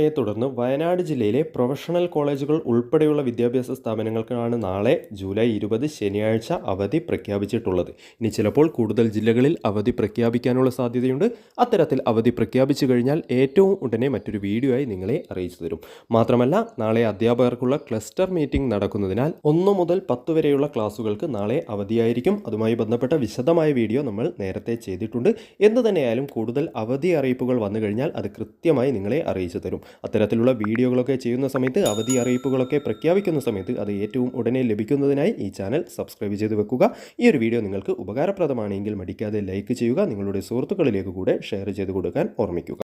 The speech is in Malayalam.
മഴയെ തുടർന്ന് വയനാട് ജില്ലയിലെ പ്രൊഫഷണൽ കോളേജുകൾ ഉൾപ്പെടെയുള്ള വിദ്യാഭ്യാസ സ്ഥാപനങ്ങൾക്കാണ് നാളെ ജൂലൈ ഇരുപത് ശനിയാഴ്ച അവധി പ്രഖ്യാപിച്ചിട്ടുള്ളത്. ഇനി ചിലപ്പോൾ കൂടുതൽ ജില്ലകളിൽ അവധി പ്രഖ്യാപിക്കാനുള്ള സാധ്യതയുണ്ട്. അത്തരത്തിൽ അവധി പ്രഖ്യാപിച്ചു കഴിഞ്ഞാൽ ഏറ്റവും ഉടനെ മറ്റൊരു വീഡിയോ ആയി നിങ്ങളെ അറിയിച്ചു തരും. മാത്രമല്ല നാളെ അധ്യാപകർക്കുള്ള ക്ലസ്റ്റർ മീറ്റിംഗ് നടക്കുന്നതിനാൽ ഒന്ന് മുതൽ പത്ത് വരെയുള്ള ക്ലാസ്സുകൾക്ക് നാളെ അവധിയായിരിക്കും. അതുമായി ബന്ധപ്പെട്ട വിശദമായ വീഡിയോ നമ്മൾ നേരത്തെ ചെയ്തിട്ടുണ്ട്. എന്ന് തന്നെയായാലും കൂടുതൽ അവധി അറിയിപ്പുകൾ വന്നു കഴിഞ്ഞാൽ അത് കൃത്യമായി നിങ്ങളെ അറിയിച്ചു തരും. അത്തരത്തിലുള്ള വീഡിയോകളൊക്കെ ചെയ്യുന്ന സമയത്ത് അവധി അറിയിപ്പുകളൊക്കെ പ്രഖ്യാപിക്കുന്ന സമയത്ത് അത് ഏറ്റവും ഉടനെ ലഭിക്കുന്നതിനായി ഈ ചാനൽ സബ്സ്ക്രൈബ് ചെയ്ത് വെക്കുക. ഈ ഒരു വീഡിയോ നിങ്ങൾക്ക് ഉപകാരപ്രദമാണെങ്കിൽ മടിക്കാതെ ലൈക്ക് ചെയ്യുക. നിങ്ങളുടെ സുഹൃത്തുക്കളിലേക്ക് കൂടെ ഷെയർ ചെയ്ത് കൊടുക്കാൻ ഓർമ്മിക്കുക.